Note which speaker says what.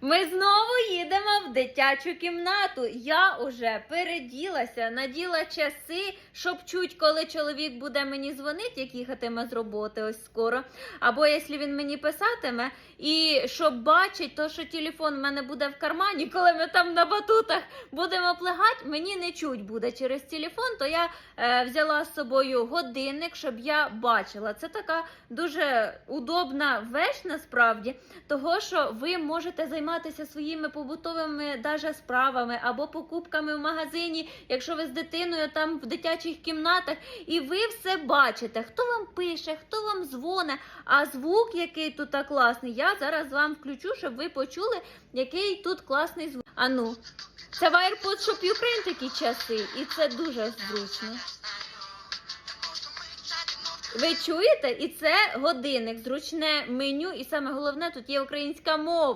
Speaker 1: Ми знову їдемо в дитячу кімнату. Я уже переділася, наділа часи, щоб чуть, коли чоловік буде мені дзвонити, як їхатиме з роботи ось скоро. Або якщо він мені писатиме, і щоб бачить, то що телефон в мене буде в кармані, коли ми там на батутах будемо плегати, мені не чуть буде через телефон, то я е, взяла з собою годинник, щоб я бачила. Це така дуже удобна вещь насправді, того що ви можете займатися своїми побутовими даже справами або покупками в магазині, якщо ви з дитиною там в дитячих кімнатах, і ви все бачите, хто вам пише, хто вам дзвоне, а звук, який тут класний, я зараз вам включу, щоб ви почули, який тут класний звук. Ану, це в AirPods Shop Ukraine такі часи, і це дуже зручно. Ви чуєте? І це годинник, зручне меню, і саме головне тут є українська мова.